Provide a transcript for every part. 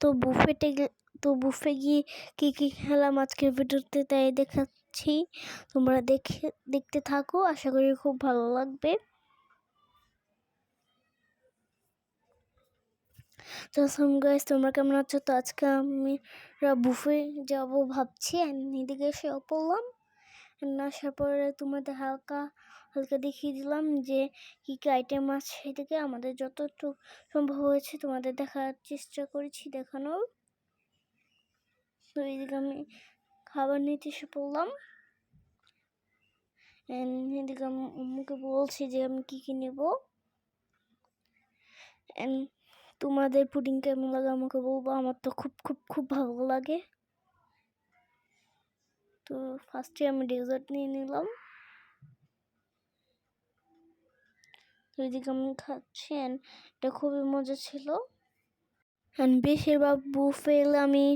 তো বুফেটে তো বুফে গিয়ে কী কী খেলাম আজকের ভিডিওতে তাই দেখাচ্ছি। তোমরা দেখে, দেখতে থাকো, আশা করি খুব ভালো লাগবে। তো তোমরা কেমন আছো? তো আজকে আমি বুফে যাব ভাবছি এদিকে এসে পড়লাম আসার পরে তোমাদের হালকা হালকা দেখিয়ে দিলাম যে কী কী আইটেম আছে এদিকে আমাদের যতটুকু সম্ভব হয়েছে তোমাদের দেখার চেষ্টা করেছি দেখানোর। তো এইদিকে আমি খাবার নিতে এসে পড়লাম। এদিকে আমাকে বলছি যে আমি কী কী নেব। তোমাদের পুডিং কেমন লাগে আমাকে বলব? আমার তো খুব খুব খুব ভালো লাগে। তো ফার্স্টে আমি ডেজার্ট নিয়ে নিলাম। তো এদিকে আমি খাচ্ছি এটা খুবই মজা ছিল। অ্যান্ড বেশিরভাগ বুফেল আমি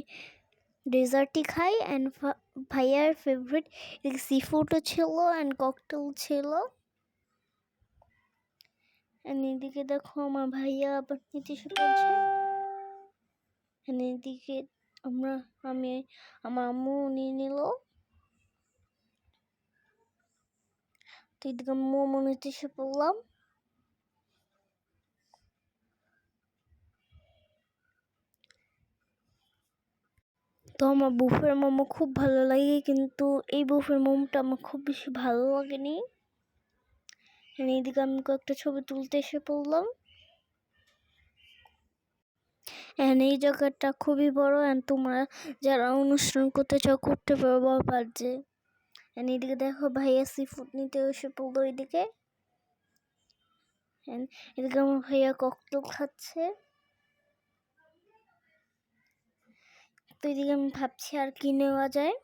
ডেজার্টই খাই অ্যান্ড ভাইয়ার ফেভারিট সি ফুডও ছিল অ্যান্ড ককটেল ছিল। অ্যান্ড এদিকে দেখো আমার ভাইয়া আবার নিতে শুরু করছে। এদিকে আমরা, আমি, আমার আম্মু নিয়ে নিল। তো এদিকে মোমো নিতে এসে পড়লাম তো আমার বুফের মোমো খুব ভালো লাগে কিন্তু এই বুফের মোমোটা আমার খুব বেশি ভালো লাগেনি এইদিকে আমি কয়েকটা ছবি তুলতে এসে পড়লাম এই জায়গাটা খুবই বড় অ্যান্ড তোমরা যারা অনুষ্ঠান করতে চাও করতে পারব বাজে এইদিকে দেখো ভাইয়া সি ফুড নিতে এসে পড়ল এদিকে। এদিকে আমার ভাইয়া ককটেল খাচ্ছে। তো এদিকে আমি ভাবছি আর কি নেওয়া যায়।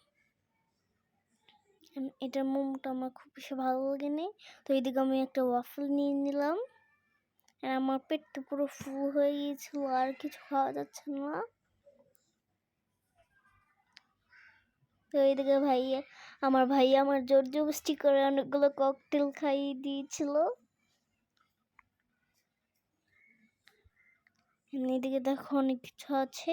এটার মোমোটা আমার খুব বেশি ভালো লাগে লাগেনি। তো এদিকে আমি একটা ওয়াফল নিয়ে নিলাম। আর আমার পেটটা পুরো ফুল হয়ে গিয়েছিল, আর কিছু খাওয়া যাচ্ছে না। তো এইদিকে ভাইয়া আমার ভাই আমার জোর জবস্তি করে অনেকগুলো ককটেল খাইয়ে দিয়েছিল। এদিকে দেখো অনেক কিছু আছে।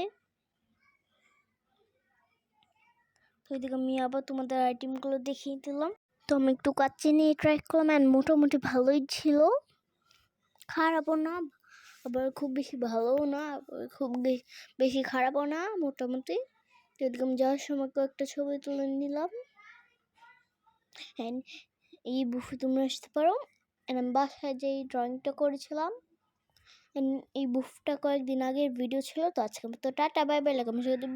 তো এদিকে আমি আবার তোমাদের আইটেমগুলো দেখিয়ে দিলাম। তো আমি একটু কাচ্চি নিয়ে ট্রাই করলাম অ্যান্ড মোটামুটি ভালোই ছিল। খারাপও না, আবার খুব বেশি ভালোও না খুব বেশি খারাপও না, মোটামুটি। এদিকে আমি যাওয়ার সময় কয়েকটা ছবি তুলে নিলাম। অ্যান্ড এই বুফে তোমরা আসতে পারো। অ্যান্ড আমি বাসায় যে ড্রয়িংটা করেছিলাম এই বুফটা কয়েকদিন আগের ভিডিও ছিল, তো আজকে তো টাটা বাই বাই লাগাম যদি